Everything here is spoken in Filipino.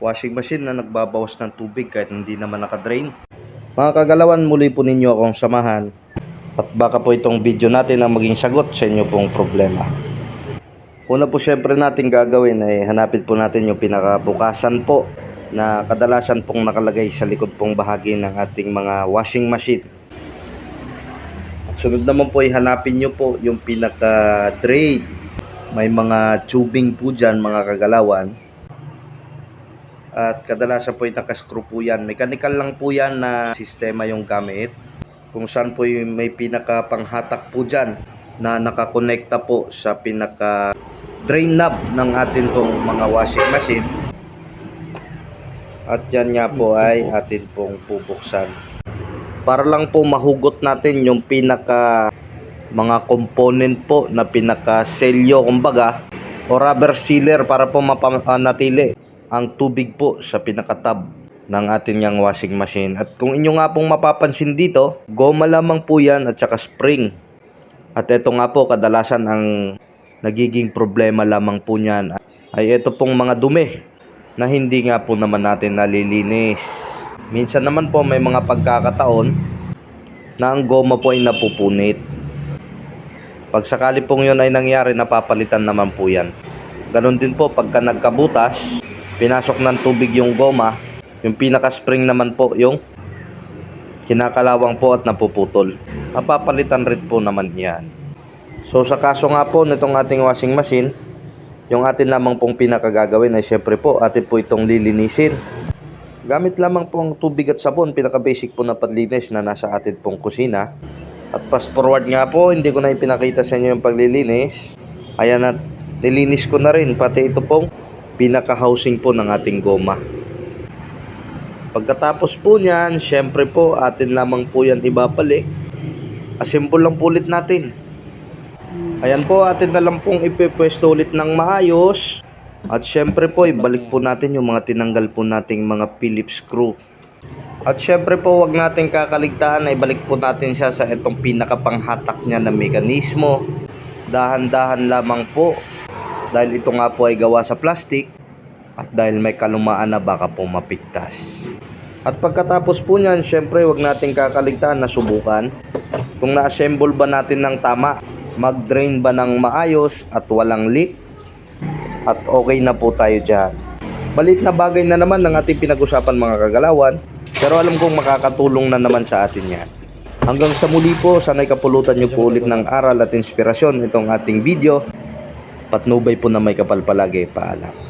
washing machine na nagbabawas ng tubig kahit hindi naman nakadrain. Mga kagalawan, muli po ninyo akong samahan at baka po itong video natin ang maging sagot sa inyo pong problema. Una po syempre natin gagawin ay hanapin po natin yung pinakabukasan po na kadalasan pong nakalagay sa likod pong bahagi ng ating mga washing machine. At sunod naman po ay hanapin nyo po yung pinaka-drain. May mga tubing po dyan mga kagalawan. At kadalasan po ay nakascrew po yan. Mechanical lang po yan na sistema yung gamit. Kung saan po yung may pinaka panghatak po dyan na nakakonekta po sa pinaka drain knob ng atin pong mga washing machine. At yan nga po ay atin pong bubuksan. Para lang po mahugot natin yung pinaka mga component po na pinaka selyo kumbaga o rubber sealer para po mapanatili ang tubig po sa pinaka-tab ng atin yang washing machine. At kung inyo nga pong mapapansin dito, goma lamang po yan at saka spring. At ito nga po kadalasan ang nagiging problema lamang po niyan ay ito pong mga dumi na hindi nga po naman natin nalilinis. Minsan naman po may mga pagkakataon na ang goma po ay napupunit. Pag sakali pong yun ay nangyari, napapalitan naman po yan. Ganon din po pagka nagkabutas, pinasok ng tubig yung goma, yung pinaka-spring naman po yung kinakalawang po at napuputol. Napapalitan rin po naman yan. So sa kaso nga po nitong ating washing machine, yung atin lamang pong pinakagagawin ay syempre po atin po itong lilinisin. Gamit lamang po ang tubig at sabon, pinaka-basic po na panlinis na nasa atin pong kusina. At fast forward nga po, hindi ko na ipinakita sa inyo yung paglilinis. Ayan at nilinis ko na rin, pati ito pong pinaka-housing po ng ating goma. Pagkatapos po niyan, syempre po atin lamang po yan ibabalik. Assemble lang po ulit natin. Ayan po, atin na lang pong ipipwesto ulit ng maayos. At syempre po, ibalik po natin yung mga tinanggal po nating mga Phillips screw. At syempre po, wag natin kakaligtaan na ibalik po natin siya sa itong pinakapanghatak niya na mekanismo. Dahan-dahan lamang po. Dahil ito nga po ay gawa sa plastic. At dahil may kalumaan na baka po mapigtas. At pagkatapos po niyan, syempre wag natin kakaligtaan na subukan kung na-assemble ba natin ng tama, mag-drain ba ng maayos at walang leak, at okay na po tayo dyan. Balit na bagay na naman ng ating pinag-usapan mga kagalawan, pero alam kong makakatulong na naman sa atin yan. Hanggang sa muli po, sana'y kapulutan niyo po ulit ng aral at inspirasyon itong ating video. Patnubay po na may kapal palagi. Paalam.